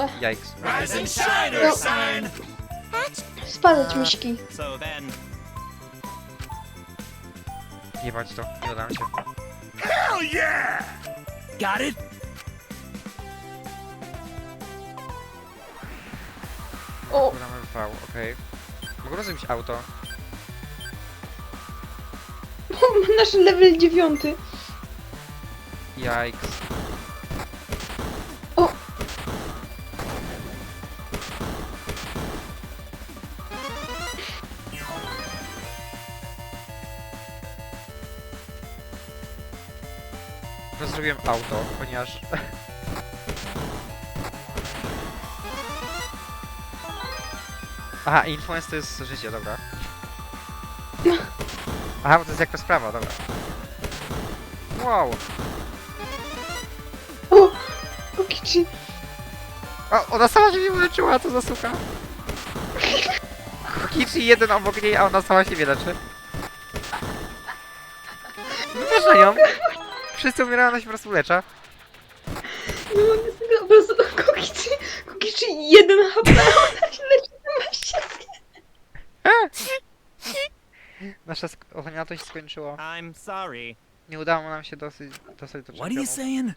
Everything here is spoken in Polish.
Ue. Yikes. Rise and shine, No. Ursine! Spadać miśki. So then, Jebać to, nie uda mi się. hell yeah! Got it? O, Gramy V, okej. Mogę rozbić auto. nasz level dziewiąty. Yikes. Rozrobiłem auto, ponieważ... Aha, influence to jest życie, dobra. Aha, bo to jest jako sprawa, dobra. Wow! O, Kokichi. O, ona sama się nie wyleczyła, co za suka. Kichi jeden obok niej, a ona sama siebie leczy. Wierzę ją. Wszyscy umierają, po prostu lecza. Nie mogę z tego obrazu. Kokichi. Kokichi jeden HP, a ona się leczy sama siebie. Nasza sk- ochrona to się skończyło. I'm sorry. Nie udało nam się dosyć, dostać do What are you czempionów. saying?